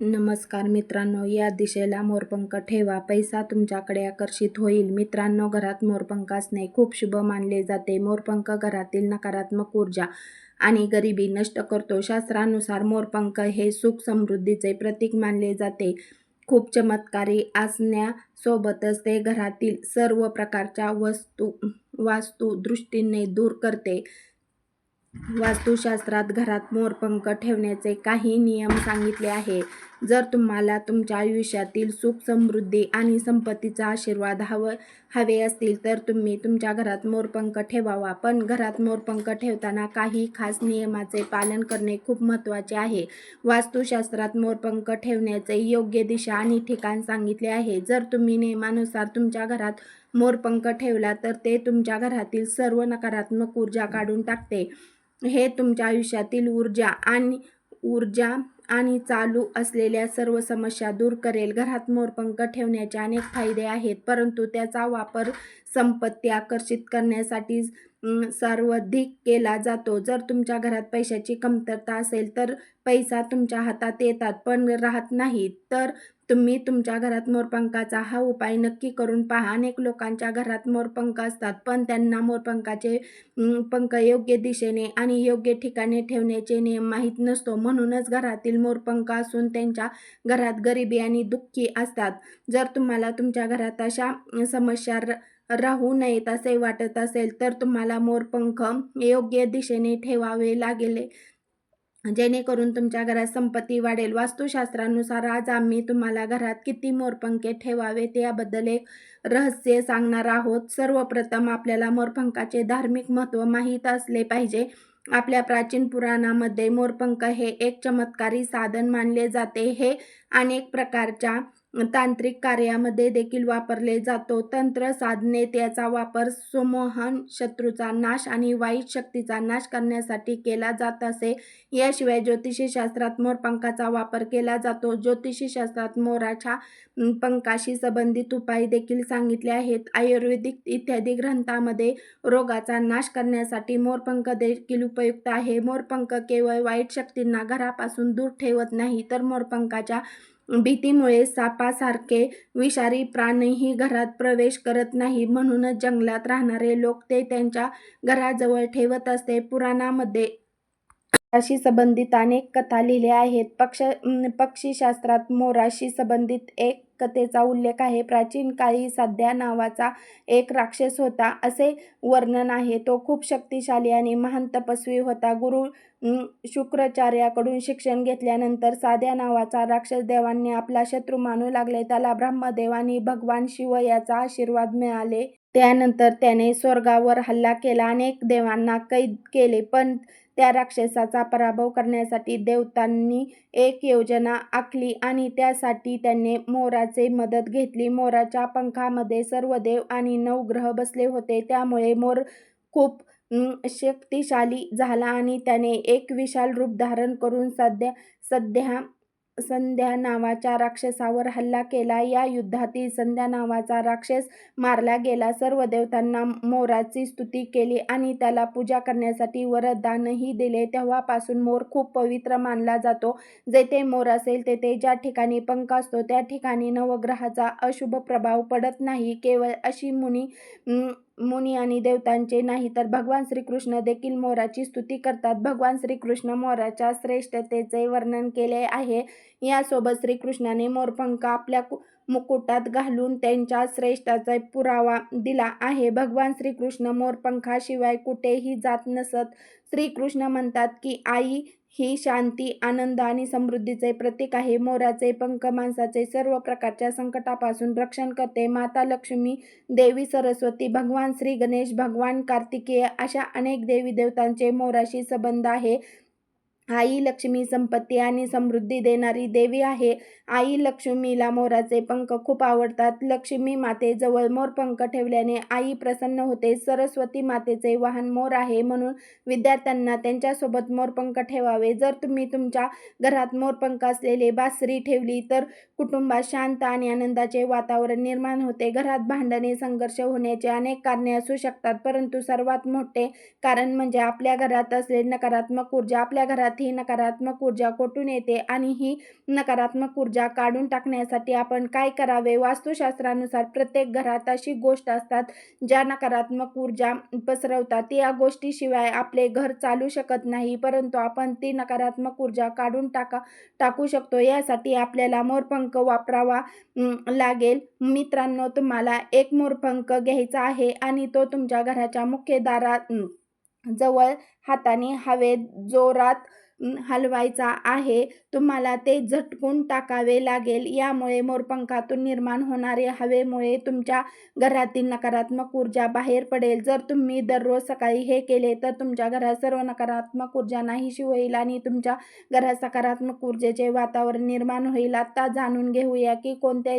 नमस्कार मित्रांनो या दिशेला मोरपंख ठेवा. पैसा तुमच्याकडे आकर्षित होईल. मित्रांनो घरात मोरपंख असणे खूप शुभ मानले जाते. मोरपंख घरातील नकारात्मक ऊर्जा आणि गरिबी नष्ट करतो. शास्त्रानुसार मोरपंख हे सुख समृद्धीचे प्रतीक मानले जाते. खूप चमत्कारी असण्यासोबतच ते घरातील सर्व प्रकारच्या वस्तू वास्तू दृष्टीने दूर करते. वास्तुशास्त्रात घरात मोरपंख ठेवण्याचे काही नियम सांगितले आहे. जर तुम्हाला तुमच्या आयुष्यातील सुख समृद्धी आणि संपत्तीचा आशीर्वाद हवं हवे असतील तर तुम्ही तुमच्या घरात मोरपंख ठेवावा. पण घरात मोरपंख ठेवताना काही खास नियमाचे पालन करणे खूप महत्त्वाचे आहे. वास्तुशास्त्रात मोरपंख ठेवण्याचे योग्य दिशा आणि ठिकाण सांगितले आहे. जर तुम्ही नियमानुसार तुमच्या घरात मोरपंख ठेवला तर ते तुमच्या घरातील सर्व नकारात्मक ऊर्जा काढून टाकते. हे तुमच्या आयुष्यातील ऊर्जा आणि ऊर्जा आणि चालू असलेल्या सर्व समस्या दूर करेल. घरात मोरपंख ठेवण्याचे अनेक फायदे आहेत परंतु त्याचा वापर संपत्ती आकर्षित करण्यासाठी सर्वाधिक केला जातो. जर तुमच्या घरात पैशाची कमतरता असेल तर पैसा तुमच्या हातात येतात पण राहत नाही. तर तुम्ही तुमच्या घरात मोरपंखाचा हा उपाय नक्की करून पहा. अनेक लोकांच्या घरात मोरपंख असतात पण त्यांना मोरपंखाचे पंख योग्य दिशेने आणि योग्य ठिकाणी ठेवण्याचे नियम माहीत नसतो. म्हणूनच घरातील मोरपंख असून त्यांच्या घरात गरिबी आणि दुःखी असतात. जर तुम्हाला तुमच्या घरात अशा समस्या राहू नयेत असे वाटत असेल तर तुम्हाला मोरपंख योग्य दिशेने ठेवावे लागेल. जेणेकरून तुमच्या घरात संपत्ती वाढेल. वास्तुशास्त्रानुसार आज आम्ही तुम्हाला घरात किती मोरपंखे ठेवावे याबद्दल एक रहस्य सांगणार आहोत. सर्वप्रथम आपल्याला मोरपंखाचे धार्मिक महत्त्व माहीत असले पाहिजे. आपल्या प्राचीन पुराणामध्ये मोरपंख हे एक चमत्कारी साधन मानले जाते. हे अनेक प्रकारच्या तांत्रिक कार्यामध्ये देखील वापरले जातो. तंत्र साधनेत त्याचा वापर सुमोहन शत्रूचा नाश आणि वाईट शक्तीचा नाश करण्यासाठी केला जात असे. याशिवाय ज्योतिषीशास्त्रात मोरपंखाचा वापर केला जातो. ज्योतिषीशास्त्रात मोराच्या पंखाशी संबंधित उपाय देखील सांगितले आहेत. आयुर्वेदिक इत्यादी ग्रंथामध्ये रोगाचा नाश करण्यासाठी मोरपंख देखील उपयुक्त आहे. मोरपंख केवळ वाईट शक्तींना घरापासून दूर ठेवत नाही तर मोरपंखाच्या भीतीमुळे सापासारखे विषारी प्राणीही घरात प्रवेश करत नाही. म्हणूनच जंगलात राहणारे लोक ते त्यांच्या घराजवळ ठेवत असते. पुराणामध्ये मोराशी संबंधित अनेक कथा लिहिल्या आहेत. पक्ष पक्षीशास्त्रात मोराशी संबंधित एक कथेचा उल्लेख आहे. प्राचीन काळी साध्या नावाचा एक राक्षस होता असे वर्णन आहे. तो खूप शक्तिशाली आणि महान तपस्वी होता. गुरु शुक्राचार्याकडून शिक्षण घेतल्यानंतर साध्या नावाचा राक्षस देवांनी आपला शत्रू मानू लागले. त्याला ब्रह्मदेव आणि भगवान शिव याचा आशीर्वाद मिळाले. त्यानंतर त्याने स्वर्गावर हल्ला केला. अनेक देवांना कैद केले. पण त्या राक्षसाचा पराभव करण्यासाठी देवतांनी एक योजना आखली आणि त्यासाठी त्याने मोराचे मदत घेतली. मोराच्या पंखामध्ये सर्व देव आणि नऊ ग्रह बसले होते. त्यामुळे मोर खूप शक्तिशाली झाला आणि त्याने एक विशाल रूप धारण करून सध्या सध्या संध्या नावाच्या राक्षसावर हल्ला केला. या युद्धातील संध्या नावाचा राक्षस मारला गेला. सर्व देवतांना मोराची स्तुती केली आणि त्याला पूजा करण्यासाठी वरदानही दिले. तेव्हापासून मोर खूप पवित्र मानला जातो. जेथे मोर असेल तेथे ज्या ठिकाणी पंख असतो त्या ठिकाणी नवग्रहाचा अशुभ प्रभाव पडत नाही. केवळ अशी मुनी मुनी आणि देवतांचे नाही तर भगवान श्रीकृष्ण देखील मोराची स्तुती करतात. भगवान श्रीकृष्ण मोराच्या श्रेष्ठतेचे वर्णन केले आहे. यासोबत श्रीकृष्णाने मोरपंख आपल्या मुकुटात घालून त्यांच्या श्रेष्ठाचा पुरावा दिला आहे. भगवान श्रीकृष्ण मोरपंखाशिवाय कुठेही जात नसत. श्रीकृष्ण म्हणतात की आई ही शांती आनंद आणि समृद्धीचे प्रतीक आहे. मोराचे पंख माणसाचे सर्व प्रकारच्या संकटापासून रक्षण करते. माता लक्ष्मी देवी सरस्वती भगवान श्री गणेश भगवान कार्तिकेय अशा अनेक देवी देवतांचे मोराशी संबंध आहे. आई लक्ष्मी संपत्ती आणि समृद्धी देणारी देवी आहे. आई लक्ष्मीला मोराचे पंख खूप आवडतात. लक्ष्मी मातेजवळ मोर पंख ठेवल्याने आई प्रसन्न होते. सरस्वती मातेचे वाहन मोर आहे म्हणून विद्यार्थ्यांना त्यांच्यासोबत मोरपंख ठेवावे. जर तुम्ही तुमच्या घरात मोरपंख असलेले बासरी ठेवली तर कुटुंबात शांत आणि आनंदाचे वातावरण निर्माण होते. घरात भांडणे संघर्ष होण्याचे अनेक कारणे असू शकतात परंतु सर्वात मोठे कारण म्हणजे आपल्या घरात असलेली नकारात्मक ऊर्जा आपल्या घरात मनात ही नकारात्मक ऊर्जा कोठून येते आणि ही नकारात्मक ऊर्जा काढून टाकण्यासाठी आपण काय करावे? वास्तुशास्त्रानुसार प्रत्येक घरात अशी गोष्ट असतात ज्या नकारात्मक ऊर्जा पसरवतात. या गोष्टीशिवाय आपले घर चालू शकत नाही परंतु आपण ती नकारात्मक ऊर्जा काढून टाका टाकू शकतो. यासाठी आपल्याला मोरपंख वापरावा लागेल. मित्रांनो तुम्हाला एक मोरपंख घ्यायचा आहे आणि तो तुमच्या घराच्या मुख्य दारात जवळ हाताने हवेत जोरात हलवायचा आहे तुम्हाला ते झटकून टाकावे लागेल. यामुळे मोरपंखातून निर्माण होणाऱ्या हवेमुळे तुमच्या घरातील नकारात्मक ऊर्जा बाहेर पडेल. जर तुम्ही दररोज सकाळी हे केले तर तुमच्या घरात सर्व नकारात्मक ऊर्जा नाहीशी होईल आणि तुमच्या घरात सकारात्मक ऊर्जेचे वातावरण निर्माण होईल. आता जाणून घेऊया की कोणत्या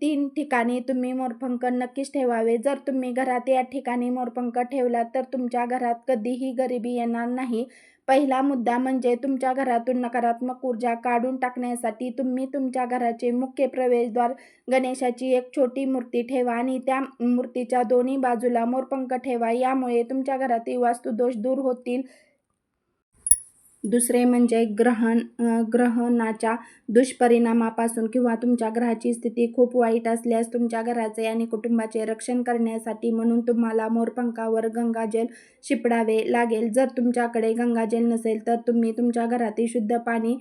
तीन ठिकाणी तुम्ही मोरपंख नक्कीच ठेवावे. जर तुम्ही घरात या ठिकाणी मोरपंख ठेवला तर तुमच्या घरात कधीही गरिबी येणार नाही. पहिला मुद्दा म्हणजे तुमच्या घरातून नकारात्मक ऊर्जा काढून टाकण्यासाठी तुम्ही तुमच्या घराचे मुख्य प्रवेशद्वार गणेशाची एक छोटी मूर्ती ठेवा आणि त्या मूर्तीच्या दोन्ही बाजूला मोरपंख ठेवा. यामुळे तुमच्या घरातील वास्तुदोष दूर होतील. दुसरे म्हणजे ग्रहण ग्रहणाच्या दुष्परिणामापासून किंवा तुमच्या ग्रहाची स्थिती खूप वाईट असल्यास तुमच्या घराचे आणि कुटुंबाचे रक्षण करण्यासाठी म्हणून तुम्हाला मोरपंखावर गंगाजल शिपडावे लागेल. जर तुमच्याकडे गंगाजल नसेल तर तुम्ही तुमच्या घरातील शुद्ध पाणी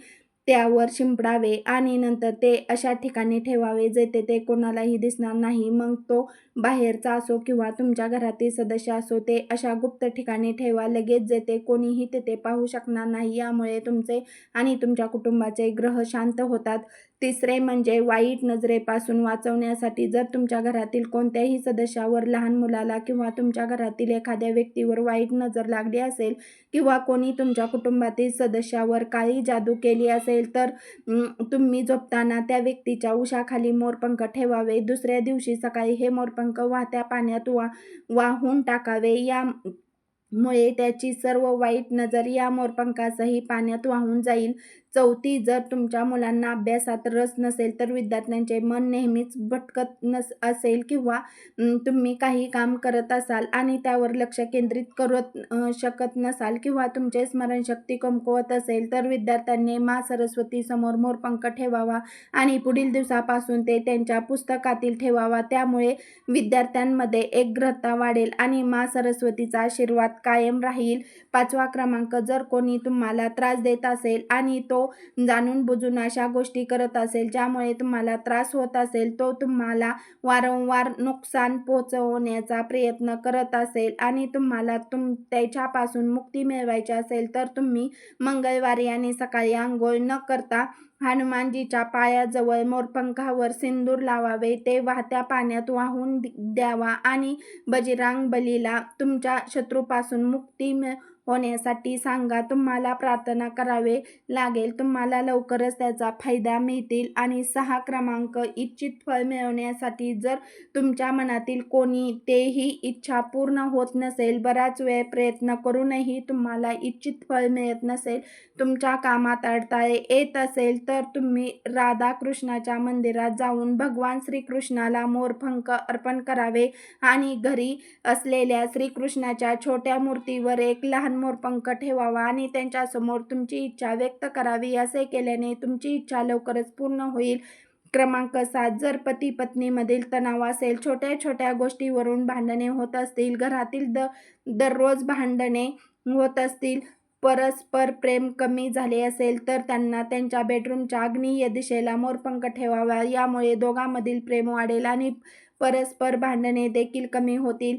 त्यावर शिंपडावे आणि नंतर ते अशा ठिकाणी ठेवावे जेथे ते कोणालाही दिसणार नाही. मग तो बाहेरचा असो किंवा तुमच्या घरातील सदस्य असो ते अशा गुप्त ठिकाणी ठेवा. लगेच जेथे कोणीही तेथे पाहू शकणार नाही. यामुळे तुमचे आणि तुमच्या कुटुंबाचे ग्रह शांत होतात. तिसरे म्हणजे वाईट नजरेपासून वाचवण्यासाठी जर तुमच्या घरातील कोणत्याही सदस्यावर लहान मुलाला किंवा तुमच्या घरातील एखाद्या व्यक्तीवर वाईट नजर लागली असेल किंवा कोणी तुमच्या कुटुंबातील सदस्यावर काळी जादू केली असेल तर तुम्ही झोपताना त्या व्यक्तीच्या उशाखाली मोरपंख ठेवावे. दुसऱ्या दिवशी सकाळी हे मोरपंख वाहत्या पाण्यात वा वाहून टाकावे. या मुळे त्याची सर्व वाईट नजर या मोरपंखासही पाण्यात वाहून जाईल. चौथी जर तुमच्या मुलांना अभ्यासात रस नसेल तर विद्यार्थ्यांचे मन नेहमीच भटकत नस असेल किंवा तुम्ही काही काम करत असाल आणि त्यावर लक्ष केंद्रित करत शकत नसाल किंवा तुमचे स्मरणशक्ती कमकुवत असेल तर विद्यार्थ्यांनी मा सरस्वती समोर मोरपंख ठेवावा आणि पुढील दिवसापासून ते त्यांच्या पुस्तकातील ठेवावा. त्यामुळे विद्यार्थ्यांमध्ये एकग्रता वाढेल आणि मा सरस्वतीचा आशीर्वाद कायम राहील. पाचवा क्रमांक जर कोणी तुम्हाला त्रास देत असेल आणि तो जाणून बुजून अशा गोष्टी करत असेल ज्यामुळे तुम्हाला त्रास होत असेल तो तुम्हाला वारंवार नुकसान पोहोचवण्याचा प्रयत्न करत असेल आणि तुम्हाला तुम त्याच्यापासून मुक्ती मिळवायची असेल तर तुम्ही मंगळवारी आणि सकाळी आंघोळ न करता हनुमानजीच्या पायाजवळ मोरपंखावर सिंदूर लावावे. ते वाहत्या पाण्यात वाहून द्यावा आणि बजरांग बलीला तुमच्या शत्रूपासून मुक्ती मिळ होण्यासाठी सांगा. तुम्हाला प्रार्थना करावे लागेल. तुम्हाला लवकरच त्याचा फायदा मिळतील. आणि सहा क्रमांक इच्छित फळ मिळवण्यासाठी जर तुमच्या मनातील कोणी तेही इच्छा पूर्ण होत नसेल बराच वेळ प्रयत्न करूनही तुम्हाला इच्छित फळ मिळत नसेल तुमच्या कामात अडथळे येत असेल तर तुम्ही राधाकृष्णाच्या मंदिरात जाऊन भगवान श्रीकृष्णाला मोरपंख अर्पण करावे. आणि घरी असलेल्या श्रीकृष्णाच्या छोट्या मूर्तीवर एक लहान मोरपंख ठेवावा आणि त्यांच्यासमोर तुमची इच्छा व्यक्त करावी असे केल्याने तुमची इच्छा लवकरच पूर्ण होईल. क्रमांक सात जर पती पत्नीमधील तणाव असेल छोट्या छोट्या गोष्टीवरून भांडणे होत असतील घरातील द दररोज भांडणे होत असतील परस्पर प्रेम कमी झाले असेल तर त्यांना त्यांच्या बेडरूमच्या आग्नेय दिशेला मोरपंख ठेवावा. यामुळे दोघांमधील प्रेम वाढेल आणि परस्पर भांडणे देखील कमी होतील.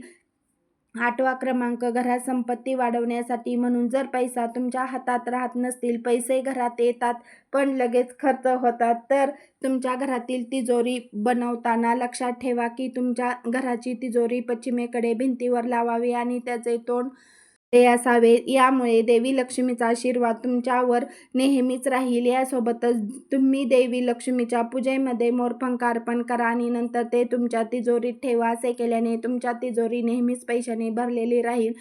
आठवा क्रमांक घरात संपत्ती वाढवण्यासाठी म्हणून जर पैसा तुमच्या हातात राहत नसतील पैसे घरात येतात पण लगेच खर्च होतात तर तुमच्या घरातील तिजोरी बनवताना लक्षात ठेवा की तुमच्या घराची तिजोरी पश्चिमेकडे भिंतीवर लावावी आणि त्याचे तोंड ते असावे. यामुळे देवी लक्ष्मीचा आशीर्वाद तुमच्यावर नेहमीच राहील. यासोबतच तुम्ही देवी लक्ष्मीच्या पूजेमध्ये मोरपंख अर्पण करा आणि नंतर ते तुमच्या तिजोरीत ठेवा. असे केल्याने तुमच्या तिजोरी नेहमीच पैशाने भरलेली राहील.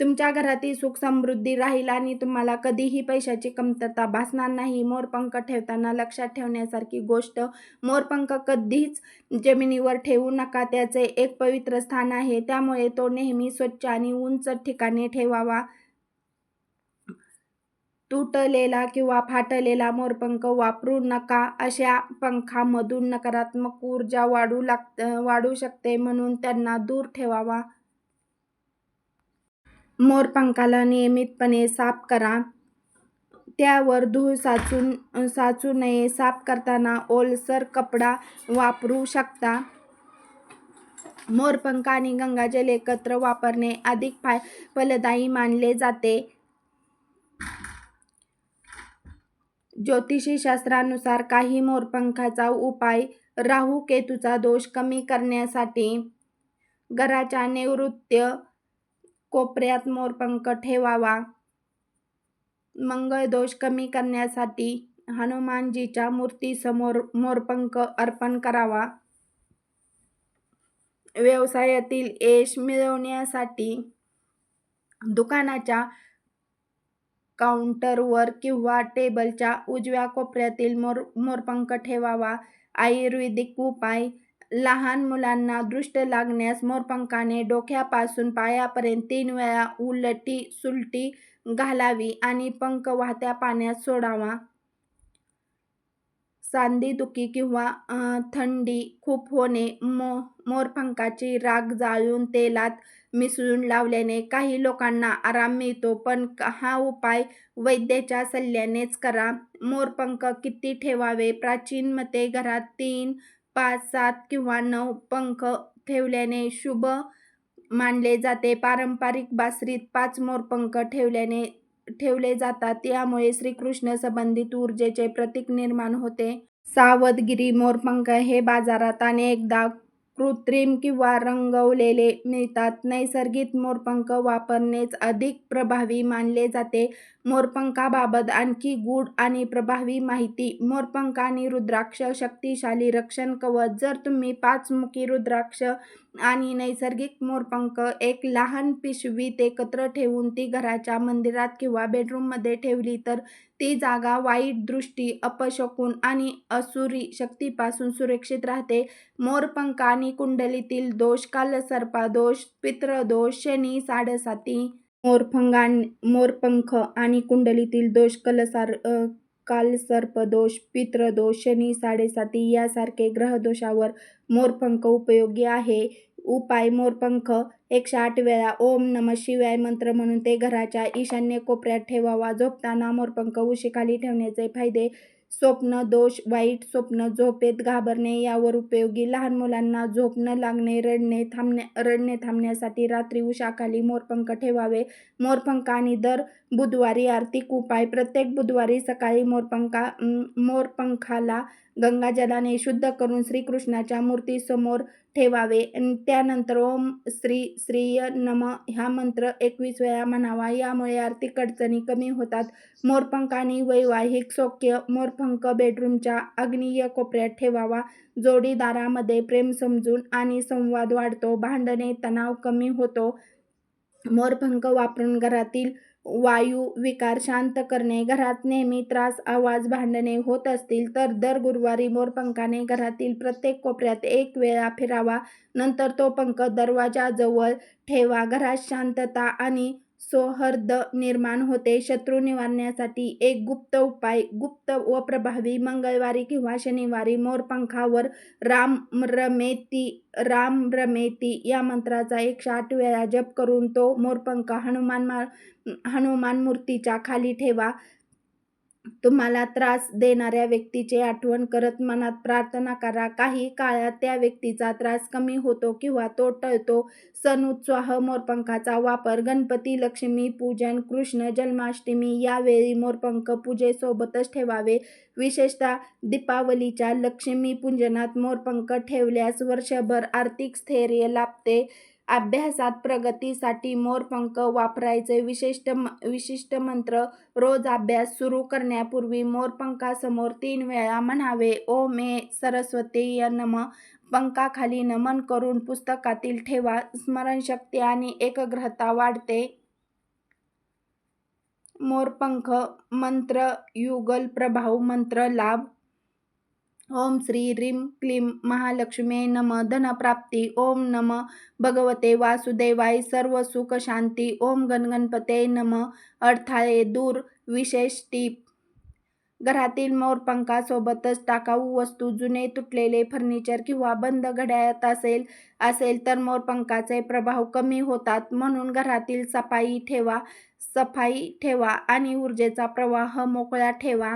तुमच्या घरातील सुख समृद्धी राहील आणि तुम्हाला कधीही पैशाची कमतरता भासणार नाही. मोरपंख ठेवताना लक्षात ठेवण्यासारखी गोष्ट मोरपंख कधीच जमिनीवर ठेवू नका. त्याचे एक पवित्र स्थान आहे. त्यामुळे तो नेहमी स्वच्छ आणि उंच ठिकाणी ठेवावा. तुटलेला किंवा फाटलेला मोरपंख वापरू नका. अशा पंखामधून नकारात्मक ऊर्जा वाढू लाग वाढू शकते म्हणून त्यांना दूर ठेवावा. मोरपंखाला नियमितपणे साफ करा. त्यावर धूळ साचून साचू नये. साफ करताना ओलसर कपडा वापरू शकता. मोरपंख आणि गंगाजल एकत्र वापरणे अधिक फाय फलदायी मानले जाते. ज्योतिषी शास्त्रानुसार काही मोरपंखाचा उपाय राहू केतूचा दोष कमी करण्यासाठी घराच्या नैऋत्य कोपऱ्यात मोरपंख ठेवावा. मंगळ दोष कमी करण्यासाठी हनुमानजीच्या मूर्तीसमोर मोरपंख अर्पण करावा. व्यवसायातील यश मिळवण्यासाठी दुकानाच्या काउंटरवर किंवा टेबलच्या उजव्या कोपऱ्यातील मोर मोरपंख ठेवावा. आयुर्वेदिक उपाय लहान मुलांना दृष्ट लागण्यास मोरपंखाने डोक्यापासून पायापर्यंत तीन वेळा उलटी सुलटी घालावी आणि पंख वाहत्या पाण्यात सोडावा. सांधेदुखी किंवा थंडी खूप होणे मो मोरपंखाची राख जाळून तेलात मिसळून लावल्याने काही लोकांना आराम मिळतो पण हा उपाय वैद्याच्या सल्ल्यानेच करा. मोरपंख किती ठेवावे? प्राचीन मते घरात तीन पाच सात किंवा नऊ पंख ठेवल्याने शुभ मानले जाते. पारंपरिक बासरीत पाच मोरपंख ठेवल्याने ठेवले जातात. यामुळे श्रीकृष्ण संबंधित ऊर्जेचे प्रतीक निर्माण होते. सावधगिरी मोरपंख हे बाजारात अनेकदा कृत्रिम किंवा रंगवलेले मिळतात. नैसर्गिक मोरपंख वापरणेच अधिक प्रभावी मानले जाते. मोरपंखाबाबत आणखी गूढ आणि प्रभावी माहिती. मोरपंख आणि रुद्राक्ष शक्तिशाली रक्षण कवच. जर तुम्ही पाचमुखी रुद्राक्ष आणि नैसर्गिक मोरपंख एक लहान पिशवीत एकत्र ठेवून ती घराच्या मंदिरात किंवा बेडरूममध्ये ठेवली तर ती जागा वाईट दृष्टी अपशकुन आणि असुरी शक्तीपासून सुरक्षित राहते. मोरपंख आणि कुंडलीतील दोष कालसर्पादोष पितृदोष शनी साडेसाती मोरपंखा मोरपंख आणि कुंडलीतील दोष कलसार कालसर्पदोष पितृदोष शनी साडेसाती यासारखे ग्रहदोषावर मोरपंख उपयोगी आहे. उपाय मोरपंख एकशे आठ वेळा ओम नम शिवाय मंत्र म्हणून ते घराच्या ईशान्य कोपऱ्यात ठेवावा. झोपताना मोरपंख उशीखाली ठेवण्याचे फायदे स्वप्न दोष वाईट स्वप्न झोपेत घाबरणे यावर उपयोगी. लहान मुलांना झोप न लागणे रडणे थांबण्या रडणे थांबण्यासाठी रात्री उशाखाली मोरपंख ठेवावे. मोरपंख आणि दर बुधवारी आर्थिक उपाय. प्रत्येक बुधवारी सकाळी मोरपंखा मोरपंखाला गंगाजलाने शुद्ध करून श्रीकृष्णाच्या मूर्तीसमोर ठेवावे. त्यानंतर ओम श्री श्रीय नम हा मंत्र एकवीस वेळा म्हणावा. यामुळे आर्थिक अडचणी कमी होतात. मोरपंख आणि वैवाहिक सौख्य मोरपंख बेडरूमच्या अग्नीय कोपऱ्यात ठेवावा. जोडीदारामध्ये प्रेम समजून आणि संवाद वाढतो. भांडणे तणाव कमी होतो. मोरपंख वापरून घरातील वायू विकार शांत करणे घरात नेहमी त्रास आवाज भांडणे होत असतील तर दर गुरुवारी मोरपंखाने घरातील प्रत्येक कोपऱ्यात एक वेळा फिरावा नंतर तो पंख दरवाजाजवळ ठेवा. घरात शांतता आणि सौहार्द निर्माण होते. शत्रू निवारण्यासाठी एक गुप्त उपाय गुप्त व प्रभावी मंगळवारी किंवा शनिवारी मोरपंखावर राम रमेती राम रमेती या मंत्राचा एकशे आठ वेळा जप करून तो मोरपंख हनुमान मा हनुमान मूर्तीच्या खाली ठेवा. तुम्हाला त्रास देणाऱ्या व्यक्तीची आठवण करत मनात प्रार्थना करा. काही काळात त्या व्यक्तीचा त्रास कमी होतो किंवा तो टळतो. सण उत्साह मोरपंखाचा वापर गणपती लक्ष्मी पूजन कृष्ण जन्माष्टमी यावेळी मोरपंख पूजेसोबतच ठेवावे. विशेषतः दीपावलीच्या लक्ष्मी पूजनात मोरपंख ठेवल्यास वर्षभर आर्थिक स्थैर्य लाभते. अभ्यासात प्रगतीसाठी मोरपंख वापरायचे. विशिष्ट विशिष्ट मंत्र रोज अभ्यास सुरू करण्यापूर्वी मोरपंखासमोर तीन वेळा म्हणावे. ओ मे सरस्वती नम. पंखाखाली नमन करून पुस्तकातील ठेवा. स्मरणशक्ती आणि एकग्रहता वाढते. मोरपंख मंत्र युगल प्रभाव मंत्र लाभ ओम श्री ह्रीं क्लीं महालक्ष्मे नम धनप्राप्ती ओम नम भगवते वासुदेवाय सर्व सुख शांती ओम गणगणपते नम अडथळे दूर विशेष टीप घरातील मोरपंखासोबतच टाकाऊ वस्तू जुने तुटलेले फर्निचर किंवा बंद घड्याळात असेल असेल तर मोरपंखाचे प्रभाव कमी होतात. म्हणून घरातील सफाई ठेवा सफाई ठेवा आणि ऊर्जेचा प्रवाह मोकळा ठेवा.